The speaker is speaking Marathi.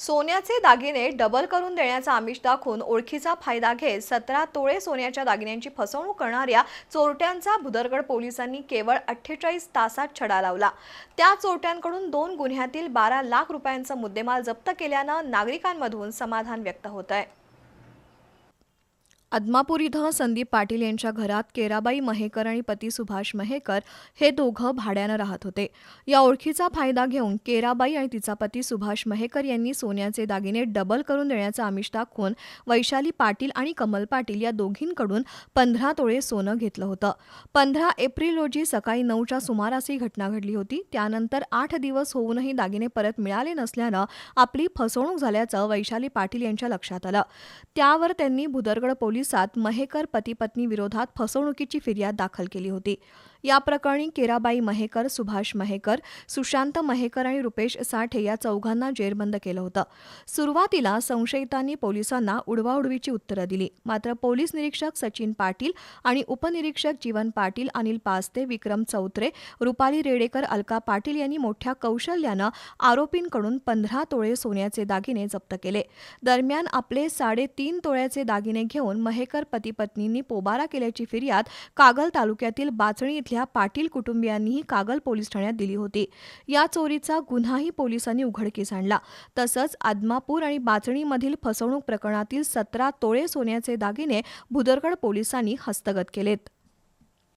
सोन्याचे दागिने डबल करून देण्याचा आमिष दाखवून ओळखीचा फायदा घेत सतरा तोळे सोन्याच्या दागिन्यांची फसवणूक करणाऱ्या चोरट्यांचा भुदरगड पोलिसांनी केवळ अठ्ठेचाळीस तासात छडा लावला. त्या चोरट्यांकडून दोन गुन्ह्यातील बारा लाख रुपयांचा मुद्देमाल जप्त केल्यानं नागरिकांमधून समाधान व्यक्त होत आहे अदमापूर इथं संदीप पाटील यांच्या घरात केराबाई महेकर आणि पती सुभाष महेकर हे दोघं भाड्यानं राहत होते. या ओळखीचा फायदा घेऊन केराबाई आणि तिचा पती सुभाष महेकर यांनी सोन्याचे दागिने डबल करून देण्याचं आमिष दाखवून वैशाली पाटील आणि कमल पाटील या दोघींकडून पंधरा तोळे सोनं घेतलं होतं. पंधरा एप्रिल रोजी सकाळी नऊच्या सुमारास ही घटना घडली होती. त्यानंतर आठ दिवस होऊनही दागिने परत मिळाले नसल्यानं आपली फसवणूक झाल्याचं वैशाली पाटील यांच्या लक्षात आलं. त्यावर त्यांनी भुदरगड पोलीस पोलिसात महेकर पती पत्नी विरोधात फसवणुकीची फिर्याद दाखल केली होती. या प्रकरणी केराबाई महेकर सुभाष महेकर सुशांत महेकर आणि रुपेश साठे या चौघांना जेरबंद केलं होतं. सुरुवातीला संशयितांनी पोलिसांना उडवाउडवीची उत्तरं दिली. मात्र पोलीस निरीक्षक सचिन पाटील आणि उपनिरीक्षक जीवन पाटील अनिल पास्ते विक्रम चौत्रे रुपाली रेडेकर अलका पाटील यांनी मोठ्या कौशल्यानं आरोपींकडून पंधरा तोळे सोन्याचे दागिने जप्त केले. दरम्यान आपले साडेतीन तोळ्याचे दागिने घेऊन महेकर पती पत्नींनी पोबारा केल्याची फिर्याद कागल तालुक्यातील बाचणी इथल्या पाटील कुटुंबियांनीही कागल पोलीस ठाण्यात दिली होती. या चोरीचा गुन्हाही पोलिसांनी उघडकीस आणला. तसंच आदमापूर आणि बाचणीमधील फसवणूक प्रकरणातील सतरा तोळे सोन्याचे दागिने भुदरगड पोलिसांनी हस्तगत केलेत.